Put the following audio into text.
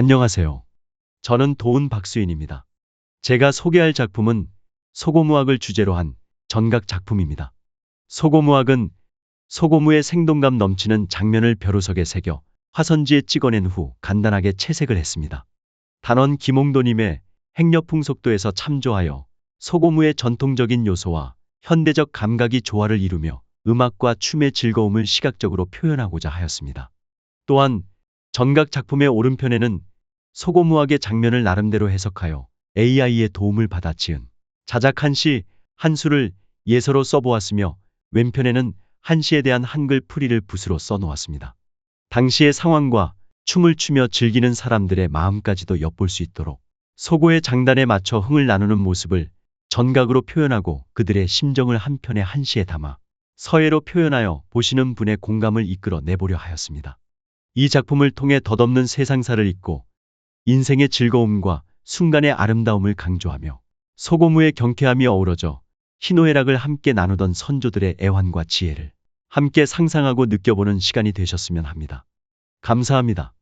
안녕하세요. 저는 도훈 박수인입니다. 제가 소개할 작품은 소고무학을 주제로 한 전각 작품입니다. 소고무학은 소고무의 생동감 넘치는 장면을 벼루석에 새겨 화선지에 찍어낸 후 간단하게 채색을 했습니다. 단원 김홍도님의 행여풍속도에서 참조하여 소고무의 전통적인 요소와 현대적 감각이 조화를 이루며 음악과 춤의 즐거움을 시각적으로 표현하고자 하였습니다. 또한 전각 작품의 오른편에는 소고무학의 장면을 나름대로 해석하여 AI의 도움을 받아 지은 자작 한 시 한수를 예서로 써보았으며 왼편에는 한시에 대한 한글 풀이를 붓으로 써놓았습니다. 당시의 상황과 춤을 추며 즐기는 사람들의 마음까지도 엿볼 수 있도록 소고의 장단에 맞춰 흥을 나누는 모습을 전각으로 표현하고 그들의 심정을 한 편의 한시에 담아 서예로 표현하여 보시는 분의 공감을 이끌어 내보려 하였습니다. 이 작품을 통해 덧없는 세상사를 잇고 인생의 즐거움과 순간의 아름다움을 강조하며 소고무의 경쾌함이 어우러져 희노애락을 함께 나누던 선조들의 애환과 지혜를 함께 상상하고 느껴보는 시간이 되셨으면 합니다. 감사합니다.